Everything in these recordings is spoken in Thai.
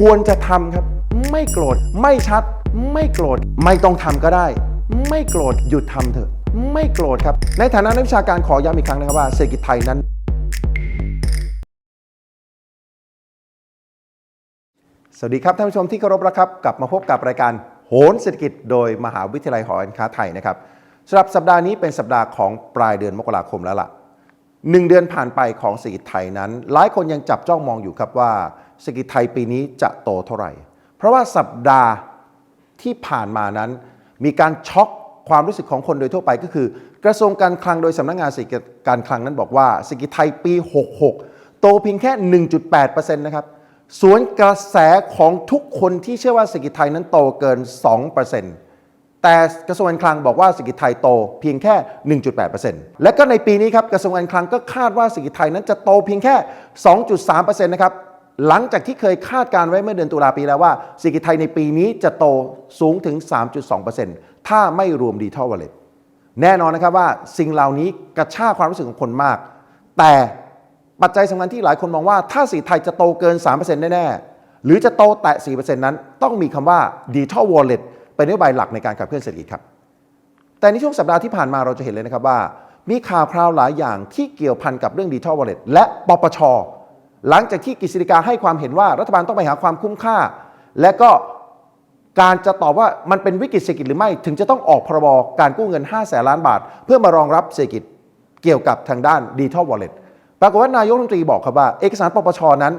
ควรจะทำครับ ไม่โกรธไม่ชัด ไม่โกรธไม่ต้องทำก็ได้ ไม่โกรธหยุดทำเถอะ ไม่โกรธครับ ในฐานะนักวิชาการขอย้ำอีกครั้งนะครับว่าเศรษฐกิจไทยนั้น สวัสดีครับท่านผู้ชมที่เคารพรักครับ กลับมาพบกับรายการโหนเศรษฐกิจโดยมหาวิทยาลัยหอการค้าไทยนะครับสำหรับสัปดาห์นี้เป็นสัปดาห์ของปลายเดือนมกราคมแล้วล่ะหนึ่งเดือนผ่านไปของเศรษฐกิจไทยนั้น หลายคนยังจับจ้องมองอยู่ครับว่า เศรษฐกิจไทยปีนี้จะโตเท่าไหร่ เพราะว่าสัปดาห์ที่ผ่านมานั้น มีการช็อกความรู้สึกของคนโดยทั่วไปก็คือ กระทรวงการคลังโดยสำนักงานเศรษฐกิจการคลังนั้นบอกว่าเศรษฐกิจไทยปี 66 โตเพียงแค่ 1.8%นะครับสวนกระแสของทุกคนที่เชื่อว่าเศรษฐกิจไทยนั้นโตเกิน 2%แต่กระทรวงการคลังบอกว่าเศรษฐกิจไทยโตเพียงแค่ 1.8%และก็ในปีนี้ครับกระทรวงการคลังก็คาดว่าเศรษฐกิจไทยนั้นจะโตเพียงแค่ 2.3%นะครับ หลังจากที่เคยคาดการไว้เมื่อเดือนตุลาปีแล้วว่าเศรษฐกิจไทยในปีนี้จะโตสูงถึง 3.2%ถ้าไม่รวมดิจิทัลวอลเล็ตแน่นอนนะครับว่าสิ่งเหล่านี้กระชากความรู้สึกของคนมาก แต่ปัจจัยสำคัญที่หลายคนมองว่าถ้าสีไทยจะโตเกิน 3%แน่ๆ หรือจะโตแตะ 4%นั้น ต้องมีคำว่า Digital Wallet เป็นนโยบายหลักในการขับเคลื่อนเศรษฐกิจครับ แต่ในช่วงสัปดาห์ที่ผ่านมาเราจะเห็นเลยนะครับว่า มีข่าวคราวหลายอย่างที่เกี่ยวพันกับเรื่อง Digital Wallet และปปช หลังจากที่กฤษฎีกาให้ความเห็นว่ารัฐบาลต้องไปหาความคุ้มค่า และก็การจะตอบว่ามันเป็นวิกฤตเศรษฐกิจหรือไม่ ถึงจะต้องออกพรบการกู้เงิน 5 แสนล้านบาท เพื่อมารองรับเศรษฐกิจเกี่ยวกับทางด้านดิจิทัลวอลเล็ตปรากฏว่านายกรัฐมนตรีบอกครับว่า เอกสารปปชนั้น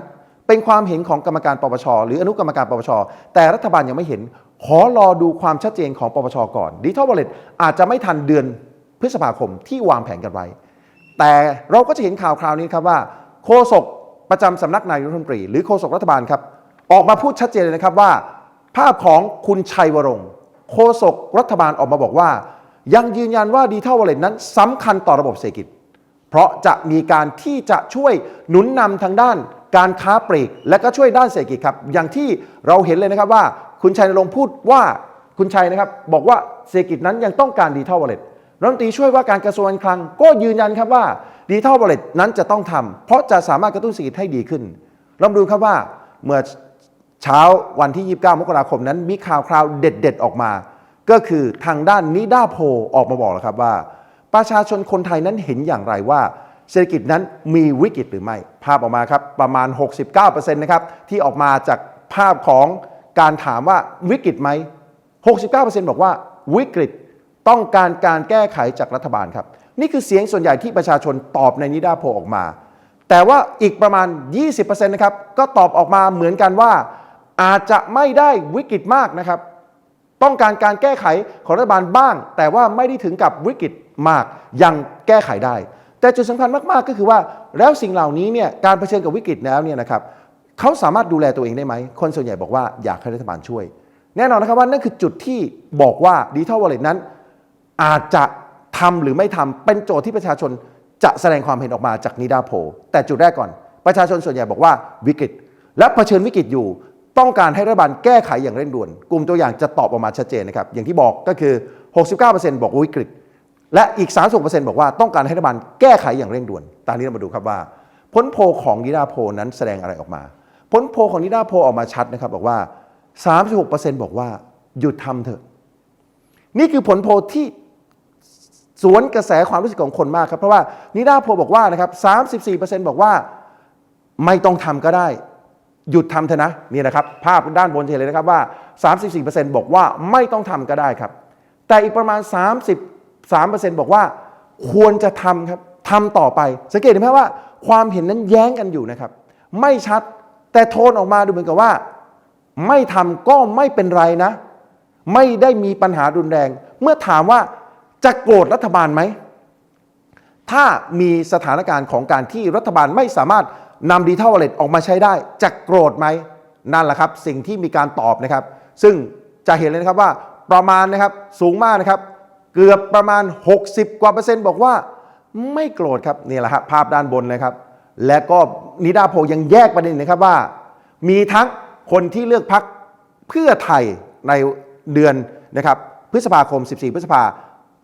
เป็นความเห็นของกรรมการปปชหรืออนุกรรมการปปชแต่รัฐบาลยังไม่เห็น ขอรอดูความชัดเจนของปปชก่อนดิจิทัลวอลเล็ตอาจจะไม่ทันเดือนพฤษภาคมที่วางแผนกันไว้ แต่เราก็จะเห็นข่าวคราวนี้ครับว่าโฆษก ประจำสำนักนายกรัฐมนตรีหรือโฆษกรัฐบาลครับ ออกมาพูดชัดเจนเลยนะครับว่า ภาพของคุณชัยวรงค์โฆษกรัฐบาลออกมาบอกว่า ยังยืนยันว่าดิจิทัลวอลเล็ตนั้นสำคัญต่อระบบเศรษฐกิจ เพราะจะมีการที่จะช่วยหนุนนำทางด้านการค้าปลีกและก็ช่วยด้านเศรษฐกิจครับ อย่างที่เราเห็นเลยนะครับว่า คุณชัยนรงค์พูดว่าคุณชัยนะครับบอกว่าเศรษฐกิจนั้นยังต้องการดิจิทัลวอลเล็ตรัฐมนตรีช่วยว่าการกระทรวงการคลังก็ยืนยันครับว่า ดิจิทัลวอลเล็ตนั้นจะต้องทำเพราะจะสามารถกระตุ้นเศรษฐกิจให้ดีขึ้นเราดูครับว่าเมื่อเช้าวันที่ 29 มกราคมนั้นมีข่าวคราวเด็ด ๆ ออกมา ก็คือทางด้านนิดาโพลออกมาบอกแล้วครับว่า ประชาชนคนไทยนั้นเห็นอย่างไรว่าเศรษฐกิจนั้นมีวิกฤตหรือไม่ ภาพออกมาครับประมาณ 69%นะครับที่ออกมาจากภาพของการถามว่าวิกฤตไหม 69%บอกว่าวิกฤตต้องการการแก้ไขจากรัฐบาลครับ นี่คือเสียงส่วนใหญ่ที่ประชาชนตอบในนิดาโพออกมา แต่ว่าอีกประมาณ 20%นะครับก็ตอบออกมาเหมือนกันว่า อาจจะไม่ได้วิกฤตมากนะครับ ต้องการการแก้ไขของรัฐบาลบ้าง แต่ว่าไม่ได้ถึงกับวิกฤตมากยังแก้ไขได้ แต่จุดสำคัญมากๆก็คือว่าแล้วสิ่งเหล่านี้เนี่ยการเผชิญกับวิกฤตแล้วเนี่ยนะครับเขาสามารถดูแลตัวเองได้ไหม คนส่วนใหญ่บอกว่าอยากให้รัฐบาลช่วย แน่นอนนะครับว่านั่นคือจุดที่บอกว่าดิจิทัลวอลเล็ตนั้น อาจจะ ทำหรือไม่ทำเป็นโจทย์ที่ประชาชนจะแสดงความเห็นออกมาจากนิดาโพลแต่จุดแรกก่อน ประชาชนส่วนใหญ่บอกว่าวิกฤต และเผชิญวิกฤตอยู่ ต้องการให้รัฐบาลแก้ไขอย่างเร่งด่วน กลุ่มตัวอย่างจะตอบออกมาชัดเจนนะครับอย่างที่บอกก็คือ 69%บอกว่าวิกฤต และอีก 36%บอกว่าต้องการให้รัฐบาลแก้ไขอย่างเร่งด่วนตามนี้เรามาดูครับว่า ผลโพของนิดาโพลนั้นแสดงอะไรออกมา ผลโพของนิดาโพลออกมาชัดนะครับบอกว่า 36%บอกว่าหยุดทำเถอะนี่คือผลโพที่ สวนกระแสความรู้สึกของคนมากครับ เพราะว่านิดาโพบอกว่านะครับ34%บอกว่าไม่ต้องทำก็ได้ หยุดทำเถอะนะนี่นะครับ ภาพด้านบนเห็นเลยนะครับว่า 34%บอกว่าไม่ต้องทำก็ได้ครับ แต่อีกประมาณ 33%บอกว่า ควรจะทำครับทำต่อไป สังเกตเห็นไหมว่าความเห็นนั้นแย้งกันอยู่นะครับ ไม่ชัดแต่โทนออกมาดูเหมือนกับว่า ไม่ทำก็ไม่เป็นไรนะ ไม่ได้มีปัญหารุนแรง เมื่อถามว่า จะโกรธรัฐบาลไหม ถ้ามีสถานการณ์ของการที่รัฐบาลไม่สามารถนำดิจิทัลวอลเล็ตออกมาใช้ได้ จะโกรธไหม นั่นแหละครับ สิ่งที่มีการตอบนะครับ ซึ่งจะเห็นเลยนะครับว่าประมาณนะครับสูงมากนะครับ เกือบประมาณ 60 กว่าเปอร์เซ็นต์บอกว่าไม่โกรธครับนี่แหละครับภาพด้านบนเลยครับ และก็นิดาโพลยังแยกประเด็นนะครับว่า มีทั้งคนที่เลือกพักเพื่อไทยในเดือนนะครับพฤษภาคม 14 พฤษภา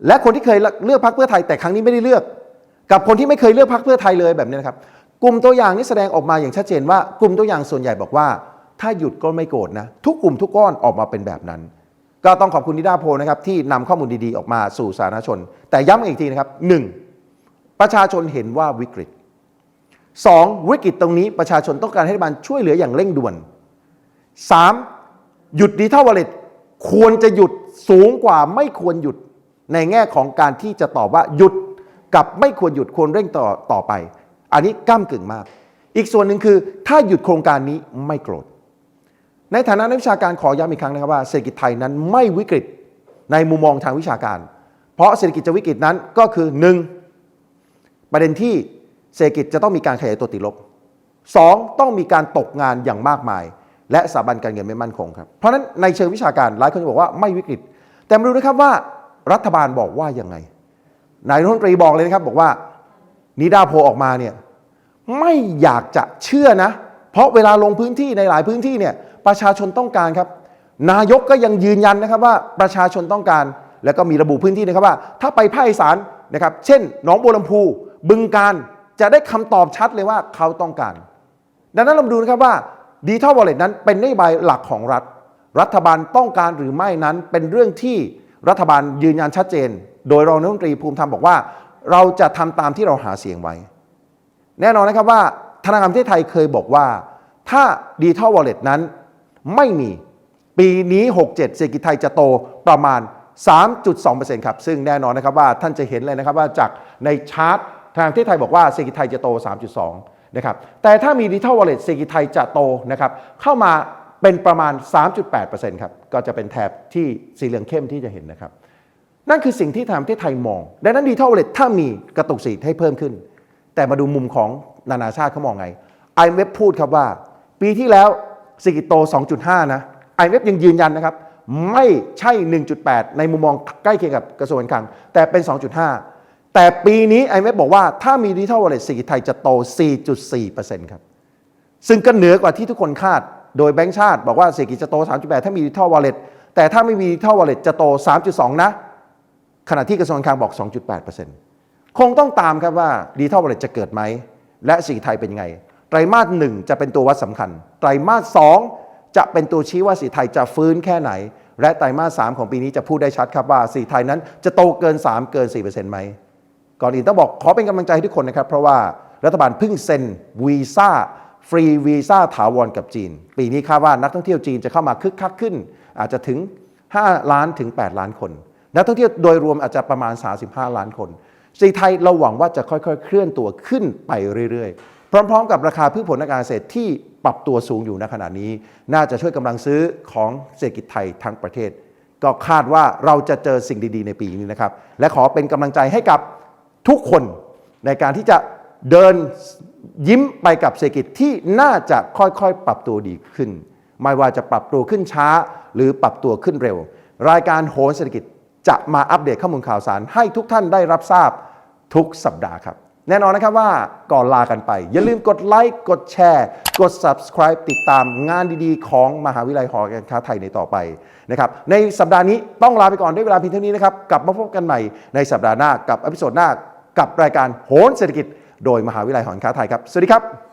และคนที่เคยเลือกพักเพื่อไทยแต่ครั้งนี้ไม่ได้เลือก กับคนที่ไม่เคยเลือกพักเพื่อไทยเลยแบบนี้นะครับ กลุ่มตัวอย่างนี้แสดงออกมาอย่างชัดเจนว่ากลุ่มตัวอย่างส่วนใหญ่บอกว่า ถ้าหยุดก็ไม่โกรธนะทุกกลุ่มทุกก้อนออกมาเป็นแบบนั้น ก็ต้องขอบคุณนิดาโพนะครับที่นำข้อมูลดีๆออกมาสู่สาธารณชน แต่ย้ำอีกทีนะครับหนึ่งประชาชนเห็นว่าวิกฤตสองวิกฤตตรงนี้ประชาชนต้องการให้รัฐบาลช่วยเหลืออย่างเร่งด่วนสามหยุดดิจิทัลวอลเล็ตควรจะหยุดสูงกว่าไม่ควรหยุด ในแง่ของการที่จะตอบว่าหยุดกับไม่ควรหยุดควรเร่งต่อต่อไป อันนี้ก้ามกึ่งมาก อีกส่วนหนึ่งคือ ถ้าหยุดโครงการนี้ไม่โกรธ ในฐานะนักวิชาการขอย้ำอีกครั้งนะครับว่าเศรษฐกิจไทยนั้นไม่วิกฤตในมุมมองทางวิชาการ เพราะเศรษฐกิจจะวิกฤตนั้นก็คือ 1. ประเด็นที่เศรษฐกิจจะต้องมีการขยายตัวติดลบ 2. ต้องมีการตกงานอย่างมากมาย และสถาบันการเงินไม่มั่นคงครับเพราะฉะนั้นในเชิงวิชาการหลายคนจะบอกว่าไม่วิกฤต แต่มาดูนะครับว่า รัฐบาลบอกว่ายังไง นายรัฐมนตรีบอกเลยนะครับบอกว่านิดาโพออกมาเนี่ยไม่อยากจะเชื่อนะ เพราะเวลาลงพื้นที่ในหลายพื้นที่เนี่ยประชาชนต้องการครับ นายกก็ยังยืนยันนะครับว่าประชาชนต้องการ แล้วก็มีระบุพื้นที่นะครับว่า ถ้าไปภาคอีสานนะครับเช่นหนองบัวลำพูบึงการจะได้คำตอบชัดเลยว่าเขาต้องการ ดังนั้นเรามาดูนะครับว่าดิจิทัลวอลเล็ตนั้นเป็นนโยบายหลักของรัฐ รัฐบาลต้องการหรือไม่นั้นเป็นเรื่องที่ รัฐบาลยืนยันชัดเจน โดยรองนายกรัฐมนตรีภูมิธรรมบอกว่า เราจะทำตามที่เราหาเสียงไว้ แน่นอนนะครับว่าธนาคารประเทศไทยเคยบอกว่า ถ้าดิจิทัลวอลเล็ตนั้นไม่มีปีนี้ 67 เศรษฐกิจไทยจะโตประมาณ 3.2%ครับ ซึ่งแน่นอนนะครับว่าท่านจะเห็นเลยนะครับว่าจากในชาร์ตทางประเทศไทยบอกว่าเศรษฐกิจไทยจะโต 3.2 นะครับ แต่ถ้ามีดิจิทัลวอลเล็ตเศรษฐกิจไทยจะโตนะครับเข้ามา เป็นประมาณ 3.8%ครับก็จะเป็นแถบที่สีเหลืองเข้มที่จะเห็นนะครับ นั่นคือสิ่งที่ทางประเทศไทยมอง ดังนั้นดิทัลวอเล็ตถ้ามีกระตุกสีให้เพิ่มขึ้น แต่มาดูมุมของนานาชาติเขามองไง IMF พูดครับว่า ปีที่แล้วเศรษฐกิจโต 2.5 นะ IMF ยังยืนยันนะครับ ไม่ใช่ 1.8 ในมุมมองใกล้เคียงกับกระทรวงการคลัง แต่เป็น 2.5 แต่ปีนี้ IMF บอกว่าถ้ามีดิจิทัลวอลเล็ตเศรษฐกิจไทยจะโต 4.4%ครับ ซึ่งก็เหนือกว่าที่ทุกคนคาด โดยแบงก์ชาติบอกว่าเศรษฐกิจจะโต 3.8 ถ้ามีดิจิทัลวอลเล็ตแต่ถ้าไม่มีดิจิทัลวอลเล็ตจะโต 3.2 นะ ขณะที่กระทรวงการคลังบอก 2.8%คงต้องตามครับว่าดิจิทัลวอลเล็ตจะเกิดไหม และเศรษฐกิไทยเป็นยังไง ไตรมาสหนึ่งจะเป็นตัววัดสำคัญ ไตรมาสสองจะเป็นตัวชี้ว่าเศรษฐกิไทยจะฟื้นแค่ไหน และไตรมาสสามของปีนี้จะพูดได้ชัดครับว่าเศรษฐกิไทยนั้นจะโตเกิน 3 เกิน 4%ไหมก่อนอื่นต้องบอกขอเป็นกำลังใจให้ทุกคนนะครับเพราะว่ารัฐบาลเพิ่งเซ็นวีซ่า ฟรีวีซ่าถาวรกับจีน ปีนี้คาดว่านักท่องเที่ยวจีนจะเข้ามาคึกคักขึ้น อาจจะถึง 5 ล้านถึง 8 ล้านคน นักท่องเที่ยวโดยรวมอาจจะประมาณ 35 ล้านคนสีไทยเราหวังว่าจะค่อยๆ เคลื่อนตัวขึ้นไปเรื่อยๆ พร้อมๆ กับราคาพืชผลทางการเกษตรที่ปรับตัวสูงอยู่ในขณะนี้ น่าจะช่วยกำลังซื้อของเศรษฐกิจไทยทั้งประเทศ ก็คาดว่าเราจะเจอสิ่งดีๆ ในปีนี้นะครับ และขอเป็นกำลังใจให้กับทุกคนในการที่จะ เดินยิ้มไปกับเศรษฐกิจที่น่าจะค่อยๆ ปรับตัวดีขึ้น ไม่ว่าจะปรับตัวขึ้นช้าหรือปรับตัวขึ้นเร็ว รายการโหนเศรษฐกิจจะมาอัปเดตข้อมูลข่าวสารให้ทุกท่านได้รับทราบทุกสัปดาห์ครับ แน่นอนนะครับว่าก่อนลากันไป อย่าลืมกดไลค์กดแชร์ กด subscribe ติดตามงานดีๆ ของมหาวิทยาลัยหอการค้าไทยในต่อไปนะครับในสัปดาห์นี้ต้องลาไปก่อนด้วยเวลาเพียงเท่านี้นะครับกลับมาพบกันใหม่ในสัปดาห์หน้ากับอพิโซดหน้ากับรายการโหนเศรษฐกิจ โดยมหาวิทยาลัยหอการค้าไทยครับ สวัสดีครับ